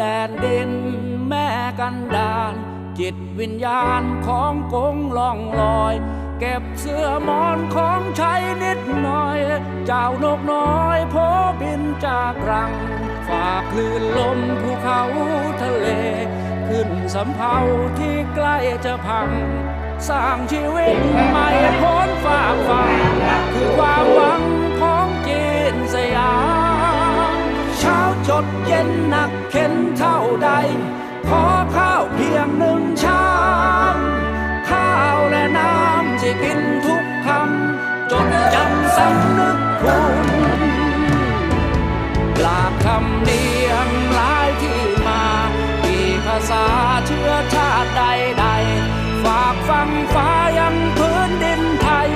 ดาลจิตวิญญาณของกงล่องลอย เก็บเสื้อมอนของใช้นิดหน่อย เจ้านกน้อยโพบินจากรัง ฝากคลื่นลมภูเขาทะเล ขึ้นสำเภาที่ใกล้จะพัง สร้างชีวิตม่พ้ ษาเชื้อชาติใดๆฝากฟังฟ้ายังพื้นดินไทย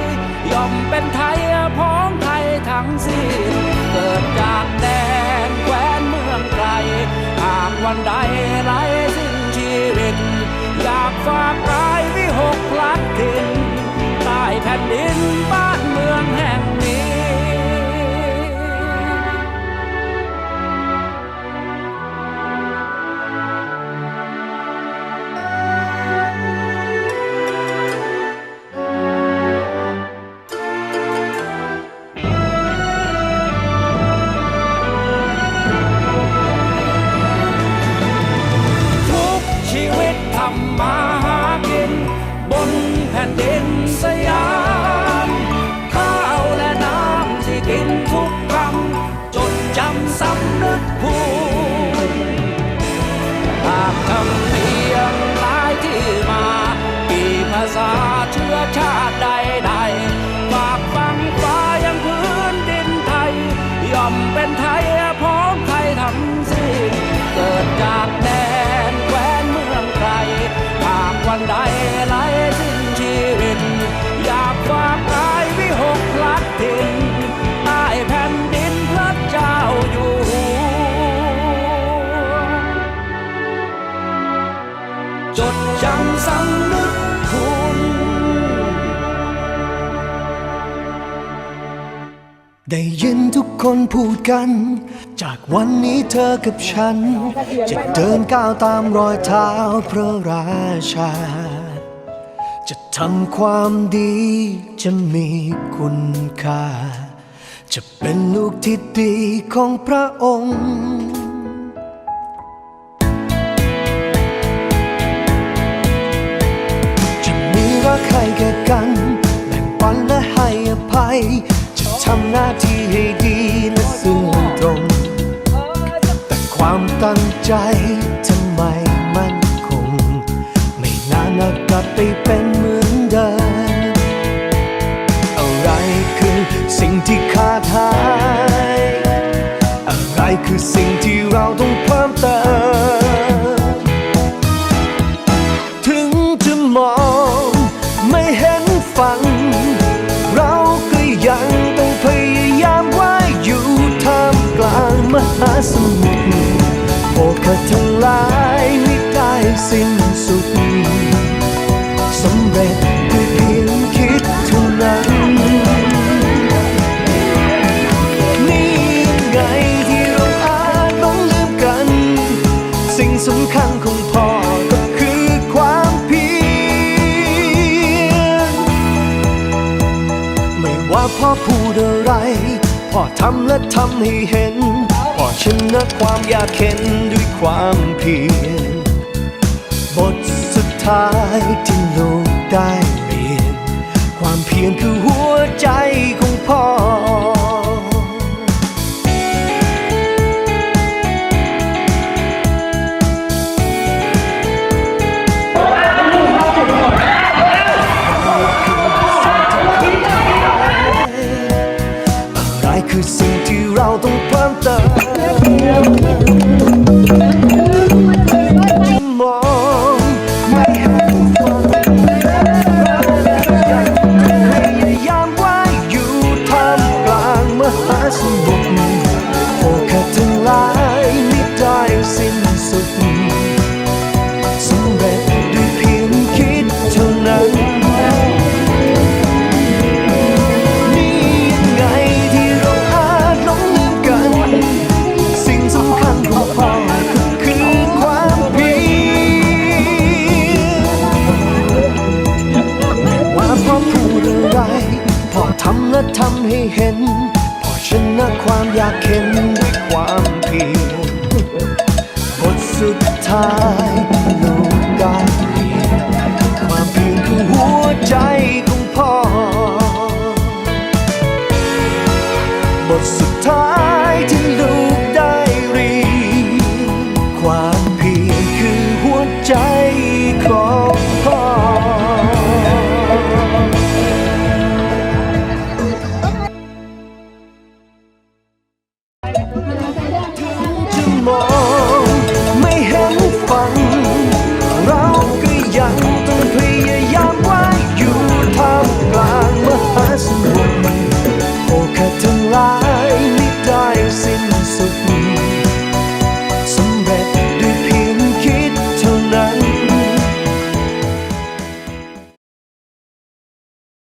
ย่อมเป็นไทยพ้องไทยทั้งสิ้นเกิดจากแดนแคว้นเมืองไกลหากวันใดไรสิ้นชีวิต อยากฝากกายวิหกพลัดถิ่นใต้แผ่นดิน ได้ยินทุกคนพูดกัน จากวันนี้เธอกับฉัน จะเดินก้าวตามรอยเท้าพระราชา จะทำความดีจะมีคุณค่า จะเป็นลูกที่ดีของพระองค์จะมีรักให้แก่กัน แบ่งปันและให้อภัย ใจทำไมมันคง ไม่นานอาจกลับไปเป็นเหมือนเดิมอะไรคือสิ่งที่ขาดหาย อะไรคือสิ่งที่เราต้องเพิ่มเติม ถึงจะมองไม่เห็นฝัน เราก็ยังต้องพยายามว่ายอยู่ท่ามกลางมหาสมุทร ว่าพ่อพูดอะไรพ่อทำและทำให้เห็นพ่อชนะความอยากเห็นด้วยความเพียรบทสุดท้ายที่ลูกได้เรียน ความเพียรคือหัวใจของพ่อำและทำให้เห็น พอชนะความอยากเห็นด้วยความเพียรบทสุดท้าย more.